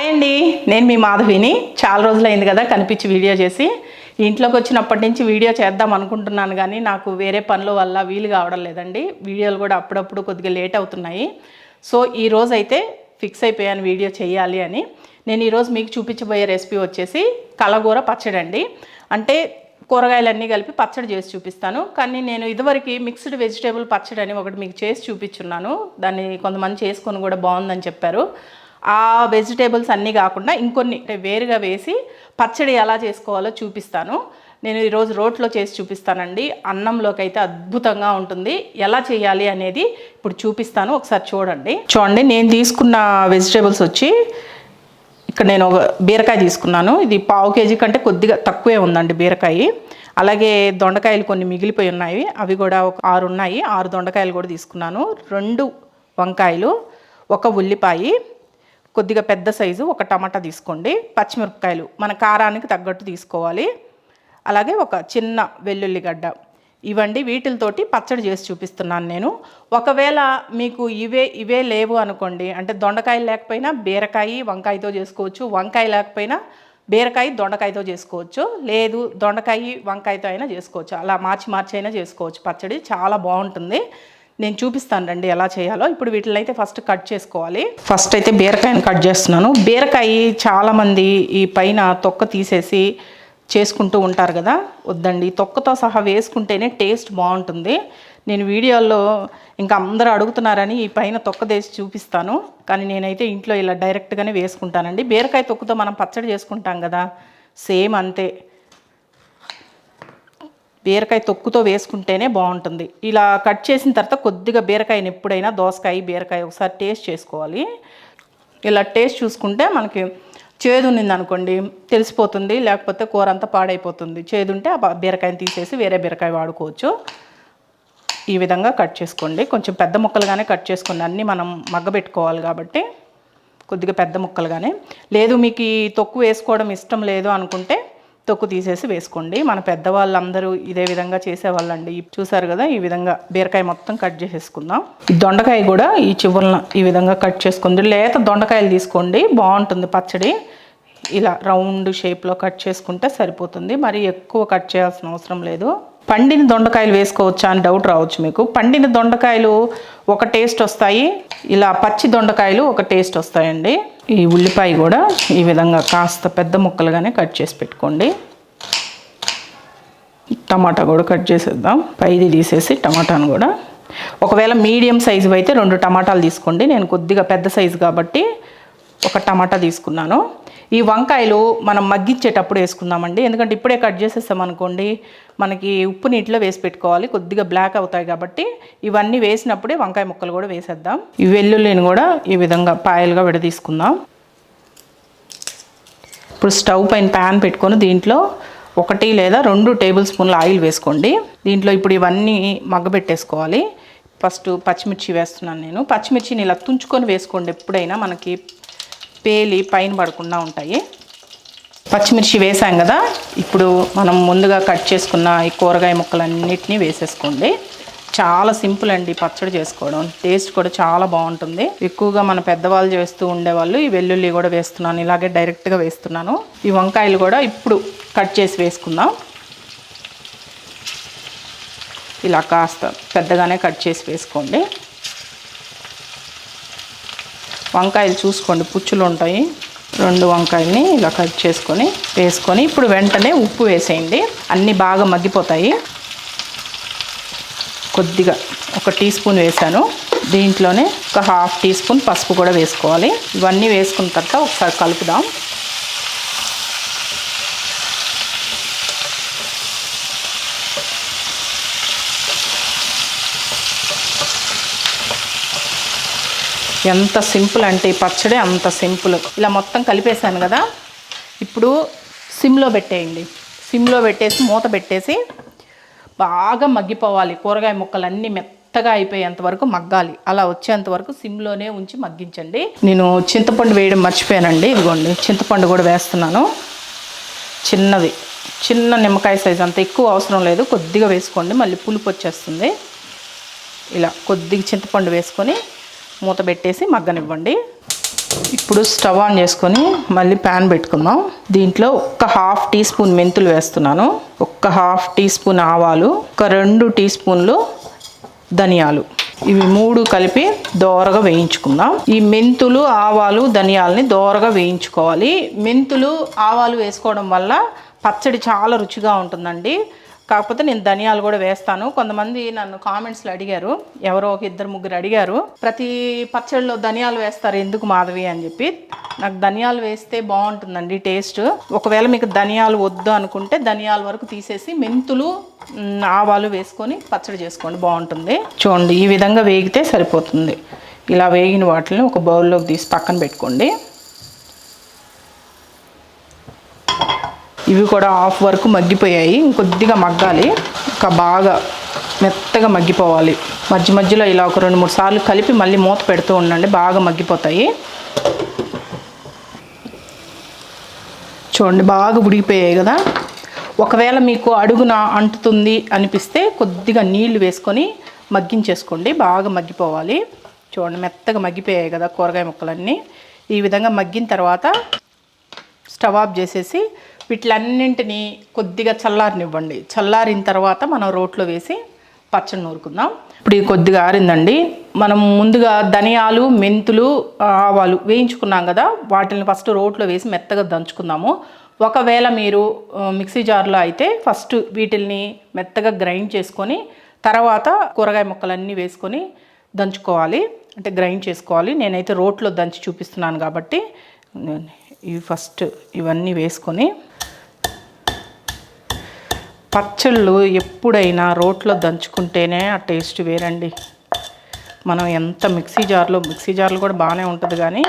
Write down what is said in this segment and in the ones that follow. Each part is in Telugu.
హాయ్ అండి. నేను మీ మాధవిని. చాలా రోజులైంది కదా కనిపించి వీడియో చేసి. ఇంట్లోకి వచ్చినప్పటి నుంచి వీడియో చేద్దాం అనుకుంటున్నాను కానీ నాకు వేరే పనుల వల్ల వీలు కావడం లేదండి. వీడియోలు కూడా అప్పుడప్పుడు కొద్దిగా లేట్ అవుతున్నాయి. సో ఈ రోజైతే అయితే ఫిక్స్ అయిపోయాను వీడియో చేయాలి అని. నేను ఈరోజు మీకు చూపించబోయే రెసిపీ వచ్చేసి కలగూర పచ్చడి అండి. అంటే కూరగాయలన్నీ కలిపి పచ్చడి చేసి చూపిస్తాను. కానీ నేను ఇదివరకు మిక్స్డ్ వెజిటేబుల్ పచ్చడి అని ఒకటి మీకు చేసి చూపించున్నాను. దాన్ని కొంతమంది చేసుకొని కూడా బాగుందని చెప్పారు. ఆ వెజిటేబుల్స్ అన్నీ కాకుండా ఇంకొన్ని అంటే వేరుగా వేసి పచ్చడి ఎలా చేసుకోవాలో చూపిస్తాను. నేను ఈరోజు రోట్లో చేసి చూపిస్తానండి. అన్నంలోకి అయితే అద్భుతంగా ఉంటుంది. ఎలా చేయాలి అనేది ఇప్పుడు చూపిస్తాను. ఒకసారి చూడండి. చూడండి నేను తీసుకున్న వెజిటేబుల్స్ వచ్చి ఇక్కడ నేను ఒక బీరకాయ తీసుకున్నాను. ఇది పావు కేజీ కంటే కొద్దిగా తక్కువే ఉందండి బీరకాయ. అలాగే దొండకాయలు కొన్ని మిగిలిపోయి ఉన్నాయి. అవి కూడా ఒక ఆరు ఉన్నాయి. ఆరు దొండకాయలు కూడా తీసుకున్నాను. రెండు వంకాయలు ఒక ఉల్లిపాయ కొద్దిగా పెద్ద సైజు ఒక టమాటా తీసుకోండి. పచ్చిమిరపకాయలు మన కారానికి తగ్గట్టు తీసుకోవాలి. అలాగే ఒక చిన్న వెల్లుల్లిగడ్డ ఇవండి వీటితోటి పచ్చడి చేసి చూపిస్తున్నాను నేను. ఒకవేళ మీకు ఇవే ఇవే లేవు అనుకోండి అంటే దొండకాయ లేకపోయినా బీరకాయ వంకాయతో చేసుకోవచ్చు వంకాయ లేకపోయినా బీరకాయ దొండకాయతో చేసుకోవచ్చు లేదు దొండకాయ వంకాయతో అయినా చేసుకోవచ్చు. అలా మార్చి మార్చి అయినా చేసుకోవచ్చు పచ్చడి చాలా బాగుంటుంది. నేను చూపిస్తాను రండి ఎలా చేయాలో. ఇప్పుడు వీటిని అయితే ఫస్ట్ కట్ చేసుకోవాలి. ఫస్ట్ అయితే బీరకాయని కట్ చేస్తున్నాను. బీరకాయ చాలామంది ఈ పైన తొక్క తీసేసి చేసుకుంటూ ఉంటారు కదా. వద్దండి. తొక్కతో సహా వేసుకుంటేనే టేస్ట్ బాగుంటుంది. నేను వీడియోల్లో ఇంకా అందరూ అడుగుతున్నారని ఈ పైన తొక్క తీసి చూపిస్తాను. కానీ నేనైతే ఇంట్లో ఇలా డైరెక్ట్గానే వేసుకుంటానండి. బీరకాయ తొక్కతో మనం పచ్చడి చేసుకుంటాం కదా. సేమ్ అంతే. బీరకాయ తొక్కుతో వేసుకుంటేనే బాగుంటుంది. ఇలా కట్ చేసిన తర్వాత కొద్దిగా బీరకాయని ఎప్పుడైనా దోసకాయ బీరకాయ ఒకసారి టేస్ట్ చేసుకోవాలి. ఇలా టేస్ట్ చూసుకుంటే మనకి చేదు ఉన్నింది అనుకోండి తెలిసిపోతుంది లేకపోతే కూర అంతా పాడైపోతుంది. చేదు ఉంటే ఆ బీరకాయని తీసేసి వేరే బీరకాయ వాడుకోవచ్చు. ఈ విధంగా కట్ చేసుకోండి. కొంచెం పెద్ద ముక్కలుగానే కట్ చేసుకోండి. అన్నీ మనం మగ్గబెట్టుకోవాలి కాబట్టి కొద్దిగా పెద్ద ముక్కలుగానే. లేదు మీకు ఈ తొక్కు వేసుకోవడం ఇష్టం లేదు అనుకుంటే తొక్కు తీసేసి వేసుకోండి. మన పెద్దవాళ్ళందరూ ఇదే విధంగా చేసేవాళ్ళండి. ఈ- చూసారు కదా ఈ విధంగా బీరకాయ మొత్తం కట్ చేసేసుకుందాం. ఈ దొండకాయ కూడా ఈ చివరన ఈ విధంగా కట్ చేసుకుంది. లేత దొండకాయలు తీసుకోండి. బాగుంటుంది పచ్చడి. ఇలా రౌండ్ షేప్లో కట్ చేసుకుంటే సరిపోతుంది. మరి ఎక్కువ కట్ చేయాల్సిన అవసరం లేదు. పండిన దొండకాయలు వేసుకోవచ్చా అని డౌట్ రావచ్చు మీకు. పండిన దొండకాయలు ఒక టేస్ట్ వస్తాయి. ఇలా పచ్చి దొండకాయలు ఒక టేస్ట్ వస్తాయండి. ఈ ఉల్లిపాయ కూడా ఈ విధంగా కాస్త పెద్ద ముక్కలుగానే కట్ చేసి పెట్టుకోండి. టమాటా కూడా కట్ చేసేద్దాం. పైది తీసేసి టమాటాను కూడా. ఒకవేళ మీడియం సైజు అయితే రెండు టమాటాలు తీసుకోండి. నేను కొద్దిగా పెద్ద సైజు కాబట్టి ఒక టమాటా తీసుకున్నాను. ఈ వంకాయలు మనం మగ్గించేటప్పుడు వేసుకుందామండి. ఎందుకంటే ఇప్పుడే కట్ చేసేస్తాం అనుకోండి మనకి ఉప్పు నీటిలో వేసి పెట్టుకోవాలి. కొద్దిగా బ్లాక్ అవుతాయి కాబట్టి ఇవన్నీ వేసినప్పుడే వంకాయ ముక్కలు కూడా వేసేద్దాం. ఈ వెల్లుల్లిని కూడా ఈ విధంగా పాయలుగా విడదీసుకుందాం. ఇప్పుడు స్టవ్ పైన ప్యాన్ పెట్టుకొని దీంట్లో ఒకటి లేదా రెండు టేబుల్ స్పూన్ల ఆయిల్ వేసుకోండి. దీంట్లో ఇప్పుడు ఇవన్నీ మగ్గబెట్టేసుకోవాలి. ఫస్ట్ పచ్చిమిర్చి వేస్తున్నాను నేను. పచ్చిమిర్చిని ఇలా తుంచుకొని వేసుకోండి ఎప్పుడైనా మనకి పేలి పైన పడకుండా ఉంటాయి. పచ్చిమిర్చి వేసాం కదా ఇప్పుడు మనం ముందుగా కట్ చేసుకున్న ఈ కూరగాయ ముక్కలన్నిటినీ వేసేసుకోండి. చాలా సింపుల్ అండి పచ్చడి చేసుకోవడం. టేస్ట్ కూడా చాలా బాగుంటుంది. ఎక్కువగా మన పెద్దవాళ్ళు చేస్తూ ఉండేవాళ్ళు ఈ వెల్లుల్లి కూడా వేస్తున్నాను. ఇలాగే డైరెక్ట్గా వేస్తున్నాను. ఈ వంకాయలు కూడా ఇప్పుడు కట్ చేసి వేసుకుందాం. ఇలా కాస్త పెద్దగానే కట్ చేసి వేసుకోండి. వంకాయలు చూసుకోండి పుచ్చులు ఉంటాయి. రెండు వంకాయల్ని ఇలా కట్ చేసుకొని వేసుకొని ఇప్పుడు వెంటనే ఉప్పు వేసేయండి. అన్నీ బాగా మగ్గిపోతాయి. కొద్దిగా ఒక టీ స్పూన్ వేసాను. దీంట్లోనే ఒక హాఫ్ టీ స్పూన్ పసుపు కూడా వేసుకోవాలి. ఇవన్నీ వేసుకున్న తర్వాత ఒకసారి కలుపుదాం. ఎంత సింపుల్ అంటే ఈ పచ్చడి అంత సింపుల్. ఇలా మొత్తం కలిపేశాను కదా. ఇప్పుడు సిమ్లో పెట్టేయండి. సిమ్లో పెట్టేసి మూత పెట్టేసి బాగా మగ్గిపోవాలి. కూరగాయ ముక్కలు అన్నీ మెత్తగా అయిపోయేంత వరకు మగ్గాలి. అలా వచ్చేంత వరకు సిమ్లోనే ఉంచి మగ్గించండి. నేను చింతపండు వేయడం మర్చిపోయానండి. ఇదిగోండి చింతపండు కూడా వేస్తున్నాను. చిన్నది. చిన్న నిమ్మకాయ సైజ్ అంత ఎక్కువ అవసరం లేదు. కొద్దిగా వేసుకోండి. మళ్ళీ పులుపు వచ్చేస్తుంది. ఇలా కొద్దిగా చింతపండు వేసుకొని మూత పెట్టేసి మగ్గనివ్వండి. ఇప్పుడు స్టవ్ ఆన్ చేసుకొని మళ్ళీ ప్యాన్ పెట్టుకుందాం. దీంట్లో ఒక హాఫ్ టీ స్పూన్ మెంతులు వేస్తున్నాను. ఒక్క హాఫ్ టీ స్పూన్ ఆవాలు ఒక రెండు టీ స్పూన్లు ధనియాలు. ఇవి మూడు కలిపి దోరగా వేయించుకుందాం. ఈ మెంతులు ఆవాలు ధనియాలని దోరగా వేయించుకోవాలి. మెంతులు ఆవాలు వేసుకోవడం వల్ల పచ్చడి చాలా రుచిగా ఉంటుందండి. కాకపోతే నేను ధనియాలు కూడా వేస్తాను. కొంతమంది నన్ను కామెంట్స్లో అడిగారు. ఎవరో ఒక ఇద్దరు ముగ్గురు అడిగారు. ప్రతి పచ్చడిలో ధనియాలు వేస్తారు ఎందుకు మాధవి అని చెప్పి. నాకు ధనియాలు వేస్తే బాగుంటుందండి టేస్ట్. ఒకవేళ మీకు ధనియాలు వద్దు అనుకుంటే ధనియాల వరకు తీసేసి మెంతులు ఆవాలు వేసుకొని పచ్చడి చేసుకోండి. బాగుంటుంది. చూడండి ఈ విధంగా వేగితే సరిపోతుంది. ఇలా వేగిన వాటిని ఒక బౌల్లోకి తీసి పక్కన పెట్టుకోండి. ఇవి కూడా హాఫ్ వరకు మగ్గిపోయాయి. ఇంకొద్దిగా మగ్గాలి. ఇంకా బాగా మెత్తగా మగ్గిపోవాలి. మధ్య మధ్యలో ఇలా ఒక రెండు మూడు సార్లు కలిపి మళ్ళీ మూత పెడుతూ ఉండండి. బాగా మగ్గిపోతాయి. చూడండి బాగా ఉడికిపోయాయి కదా. ఒకవేళ మీకు అడుగున అంటుతుంది అనిపిస్తే కొద్దిగా నీళ్ళు వేసుకొని మగ్గించేసుకోండి. బాగా మగ్గిపోవాలి. చూడండి మెత్తగా మగ్గిపోయాయి కదా కూరగాయ ముక్కలన్నీ. ఈ విధంగా మగ్గిన తర్వాత స్టవ్ ఆఫ్ చేసేసి వీటిలన్నింటినీ కొద్దిగా చల్లారనివ్వండి. చల్లారిన తర్వాత మనం రోట్లో వేసి పచ్చడి నూరుకుందాం. ఇప్పుడు ఇది కొద్దిగా ఆరిందండి. మనం ముందుగా ధనియాలు మెంతులు ఆవాలు వేయించుకున్నాం కదా వాటిని ఫస్ట్ రోట్లో వేసి మెత్తగా దంచుకుందాము. ఒకవేళ మీరు మిక్సీ జార్లో అయితే ఫస్ట్ వీటిల్ని మెత్తగా గ్రైండ్ చేసుకొని తర్వాత కూరగాయ ముక్కలన్నీ వేసుకొని దంచుకోవాలి. అంటే గ్రైండ్ చేసుకోవాలి. నేనైతే రోట్లో దంచి చూపిస్తున్నాను కాబట్టి. ఇవి ఫస్ట్ ఇవన్నీ వేసుకొని పచ్చళ్ళు ఎప్పుడైనా రోట్లో దంచుకుంటేనే ఆ టేస్ట్ వేరండి. మనం ఎంత మిక్సీ జార్లో మిక్సీ జార్లో కూడా బాగానే ఉంటుంది కానీ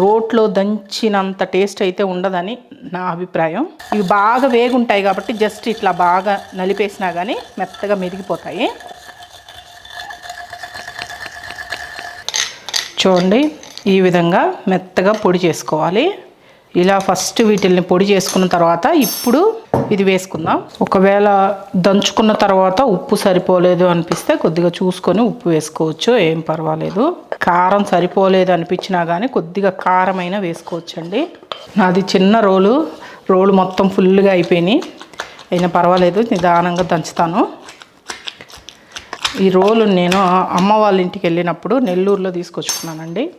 రోట్లో దంచినంత టేస్ట్ అయితే ఉండదని నా అభిప్రాయం. ఇవి బాగా వేగుంటాయి కాబట్టి జస్ట్ ఇట్లా బాగా నలిపేసినా కానీ మెత్తగా మెరిగిపోతాయి. చూడండి. ఈ విధంగా మెత్తగా పొడి చేసుకోవాలి. ఇలా ఫస్ట్ వీటిల్ని పొడి చేసుకున్న తర్వాత ఇప్పుడు ఇది వేసుకుందాం. ఒకవేళ దంచుకున్న తర్వాత ఉప్పు సరిపోలేదు అనిపిస్తే కొద్దిగా చూసుకొని ఉప్పు వేసుకోవచ్చు. ఏం పర్వాలేదు. కారం సరిపోలేదు అనిపించినా కానీ కొద్దిగా కారమైనా వేసుకోవచ్చండి. నాది చిన్న రోలు. రోలు మొత్తం ఫుల్గా అయిపోయినాయి. అయినా పర్వాలేదు నిదానంగా దంచుతాను. ఈ రోలు నేను అమ్మ వాళ్ళ ఇంటికి వెళ్ళినప్పుడు నెల్లూరులో తీసుకొచ్చుకున్నానండి.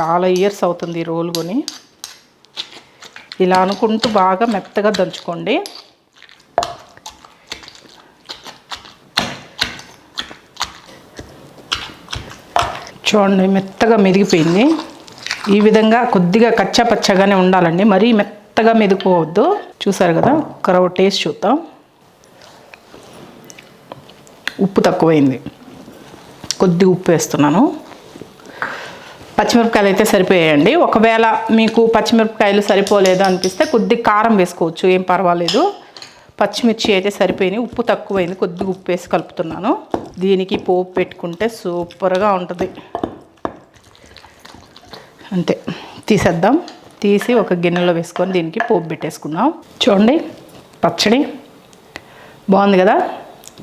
చాలా ఇయర్స్ అవుతుంది ఈ రోలు కొని. ఇలా అనుకుంటూ బాగా మెత్తగా దంచుకోండి. చూడండి మెత్తగా మెదిగిపోయింది. ఈ విధంగా కొద్దిగా కచ్చా పచ్చగానే ఉండాలండి. మరీ మెత్తగా మెదుకోవద్దు చూసారు కదా ఒక టేస్ట్ చూద్దాం. ఉప్పు తక్కువైంది. కొద్దిగా ఉప్పు వేస్తున్నాను. పచ్చిమిరపకాయలు అయితే సరిపోయాయండి. ఒకవేళ మీకు పచ్చిమిరపకాయలు సరిపోలేదు అనిపిస్తే కొద్ది కారం వేసుకోవచ్చు. ఏం పర్వాలేదు. పచ్చిమిర్చి అయితే సరిపోయినాయి. ఉప్పు తక్కువైంది. కొద్దిగా ఉప్పు వేసి కలుపుతున్నాను. దీనికి పోపు పెట్టుకుంటే సూపర్గా ఉంటుంది. అంతే. తీసేద్దాం. తీసి ఒక గిన్నెలో వేసుకొని దీనికి పోపు పెట్టేసుకుందాం. చూడండి. పచ్చడి. బాగుంది కదా?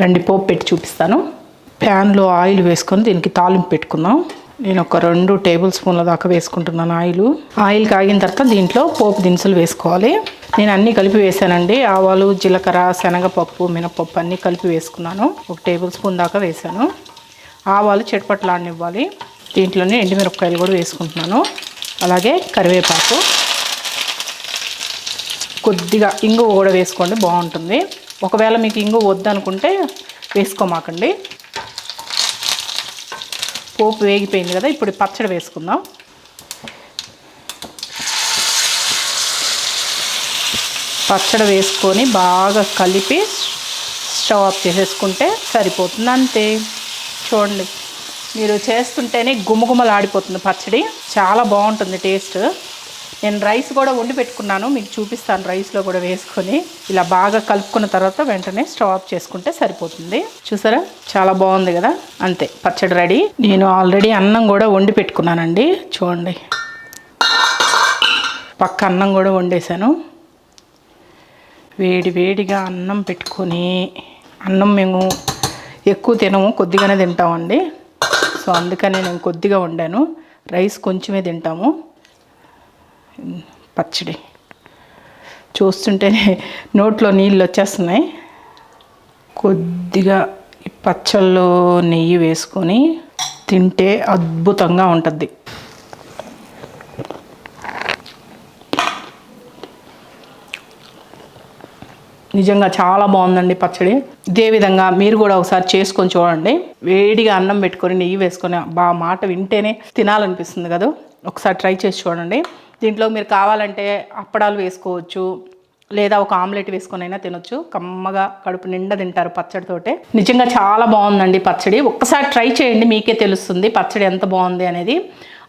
రండి పోపు పెట్టి చూపిస్తాను. ప్యాన్లో ఆయిల్ వేసుకొని దీనికి తాలింపు పెట్టుకుందాం. నేను ఒక రెండు టేబుల్ స్పూన్ల దాకా వేసుకుంటున్నాను ఆయిల్. ఆయిల్ కాగిన తర్వాత దీంట్లో పోపు దినుసులు వేసుకోవాలి. నేను అన్నీ కలిపి వేసానండి. ఆవాలు జీలకర్ర శనగపప్పు మినపప్పు అన్నీ కలిపి వేసుకున్నాను. ఒక టేబుల్ స్పూన్ దాకా వేసాను. ఆవాలు చెట్పట్లాడనివ్వాలి దీంట్లోనే ఎండుమిరపకాయలు కూడా వేసుకుంటున్నాను. అలాగే కరివేపాకు. కొద్దిగా ఇంగువ కూడా వేసుకోండి బాగుంటుంది. ఒకవేళ మీకు ఇంగువ వద్దనుకుంటే వేసుకోమాకండి. పోపు వేగిపోయింది కదా ఇప్పుడు పచ్చడి వేసుకుందాం. పచ్చడి వేసుకొని బాగా కలిపి స్టవ్ ఆఫ్ చేసేసుకుంటే సరిపోతుంది అంతే. చూడండి మీరు చేస్తుంటేనే గుమగుమలాడిపోతుంది పచ్చడి. చాలా బాగుంటుంది టేస్ట్. నేను రైస్ కూడా వండి పెట్టుకున్నాను. మీకు చూపిస్తాను రైస్లో కూడా వేసుకొని. ఇలా బాగా కలుపుకున్న తర్వాత వెంటనే స్టవ్ ఆఫ్ చేసుకుంటే సరిపోతుంది. చూసారా? చాలా బాగుంది కదా? అంతే పచ్చడి రెడీ. నేను ఆల్రెడీ అన్నం కూడా వండి పెట్టుకున్నానండి. చూడండి. పక్క అన్నం కూడా వండేసాను వేడి వేడిగా అన్నం పెట్టుకొని అన్నం మేము ఎక్కువ తినము కొద్దిగానే తింటామండి. సో అందుకని నేను కొద్దిగా వండాను. రైస్ కొంచెమే తింటాము. పచ్చడి. చూస్తుంటేనే నోట్లో నీళ్ళు వచ్చేస్తున్నాయి. కొద్దిగా ఈ పచ్చళ్ళు నెయ్యి వేసుకొని తింటే అద్భుతంగా ఉంటుంది. నిజంగా చాలా బాగుందండి పచ్చడి. ఇదే విధంగా మీరు కూడా ఒకసారి చేసుకొని చూడండి. వేడిగా అన్నం పెట్టుకొని నెయ్యి వేసుకొని బా మాట వింటేనే తినాలనిపిస్తుంది కదా. ఒకసారి ట్రై చేసి చూడండి. దీంట్లో మీరు కావాలంటే అప్పడాలు వేసుకోవచ్చు లేదా ఒక ఆమ్లెట్ వేసుకొని అయినా తినొచ్చు. కమ్మగా కడుపు నిండా తింటారు పచ్చడితోటే నిజంగా చాలా బాగుందండి పచ్చడి. ఒక్కసారి ట్రై చేయండి మీకే తెలుస్తుంది పచ్చడి ఎంత బాగుంది అనేది.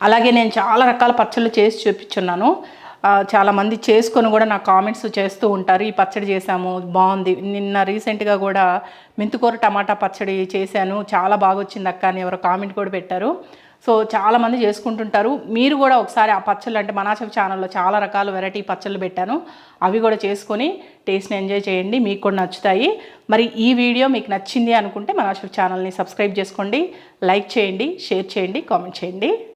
అలాగే నేను చాలా రకాల పచ్చళ్ళు చేసి చూపించున్నాను. చాలామంది చేసుకొని కూడా నా కామెంట్స్ చేస్తూ ఉంటారు ఈ పచ్చడి చేశాము బాగుంది. నిన్న రీసెంట్గా కూడా మెంతుకూర టమాటా పచ్చడి చేశాను. చాలా బాగా వచ్చింది అక్క అని ఎవరో కామెంట్ కూడా పెట్టారు. సో చాలామంది చేసుకుంటుంటారు. మీరు కూడా ఒకసారి ఆ పచ్చళ్ళు అంటే మనాచవి ఛానల్లో చాలా రకాల వెరైటీ పచ్చళ్ళు పెట్టాను. అవి కూడా చేసుకొని టేస్ట్ని ఎంజాయ్ చేయండి. మీకు కూడా నచ్చుతాయి. మరి ఈ వీడియో మీకు నచ్చింది అనుకుంటే మనాచవి ఛానల్ని సబ్స్క్రైబ్ చేసుకోండి. లైక్ చేయండి షేర్ చేయండి కామెంట్ చేయండి.